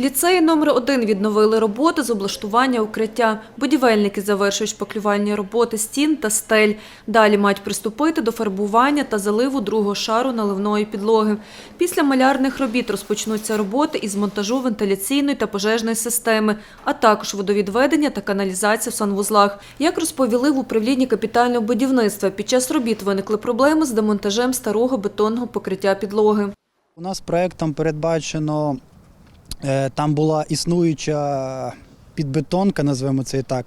Ліцеї номер 1 відновили роботи з облаштування укриття. Будівельники завершують шпаклювальні роботи стін та стель. Далі мають приступити до фарбування та заливу другого шару наливної підлоги. Після малярних робіт розпочнуться роботи із монтажу вентиляційної та пожежної системи, а також водовідведення та каналізація в санвузлах. Як розповіли в управлінні капітального будівництва, під час робіт виникли проблеми з демонтажем старого бетонного покриття підлоги. У нас проєктом передбачено, там була існуюча підбетонка, назвемо це і так,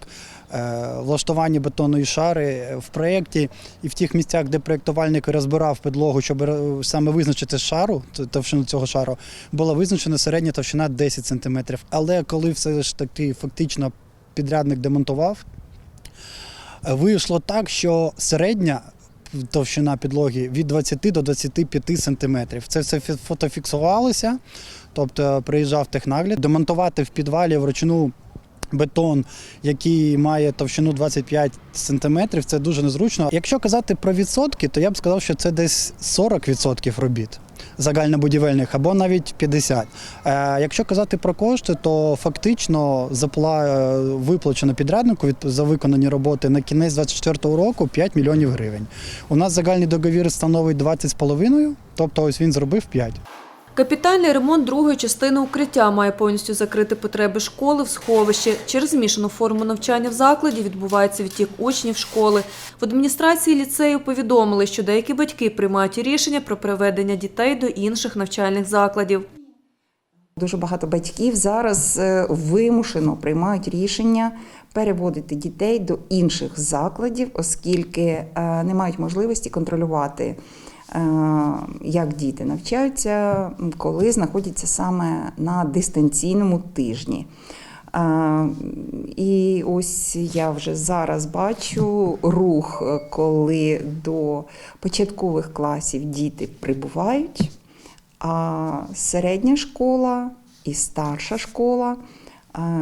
е, влаштування бетонної шари в проєкті і в тих місцях, де проєктувальник розбирав підлогу, щоб е, саме визначити шару, товщину цього шару, була визначена середня товщина 10 см. Але коли все ж таки фактично підрядник демонтував, е, вийшло так, що середня товщина підлоги від 20 до 25 сантиметрів. Це все фотофіксувалося, тобто приїжджав технагляд, демонтувати в підвалі вручну. Бетон, який має товщину 25 сантиметрів, це дуже незручно. Якщо казати про відсотки, то я б сказав, що це десь 40% робіт загальнобудівельних або навіть 50. Е, якщо казати про кошти, то фактично запла е, виплачено підряднику від за виконані роботи на кінець 2024 року 5 мільйонів гривень. У нас загальний договір становить 20,5, тобто ось він зробив 5. Капітальний ремонт другої частини укриття має повністю закрити потреби школи в сховищі. Через змішану форму навчання в закладі відбувається відтік учнів школи. В адміністрації ліцею повідомили, що деякі батьки приймають рішення про приведення дітей до інших навчальних закладів. Дуже багато батьків зараз е, вимушено приймають рішення переводити дітей до інших закладів, оскільки е, не мають можливості контролювати, як діти навчаються, коли знаходяться саме на дистанційному тижні. Е, І ось я вже зараз бачу рух, е, коли до початкових класів діти прибувають. А середня школа і старша школа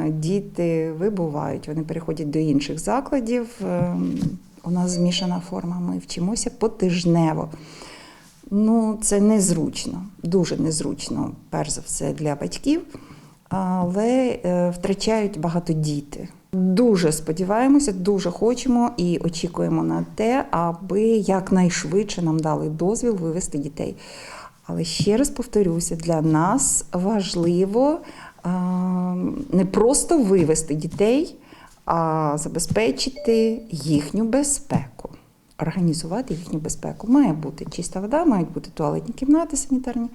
діти вибувають, вони переходять до інших закладів. Ем, У нас змішана форма, ми вчимося потижнево. Ну, це незручно, дуже незручно, перш за все, для батьків, але е, втрачають багато діти. Дуже сподіваємося, дуже хочемо і очікуємо на те, аби якнайшвидше нам дали дозвіл вивести дітей. Але ще раз повторюся, для нас важливо не просто вивести дітей, а забезпечити їхню безпеку, організувати їхню безпеку. Має бути чиста вода, мають бути туалетні кімнати санітарні,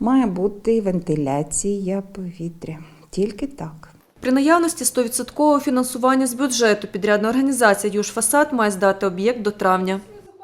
має бути вентиляція повітря. Тільки так. При наявності 100% фінансування з бюджету підрядна організація «Южфасад» має здати об'єкт до травня.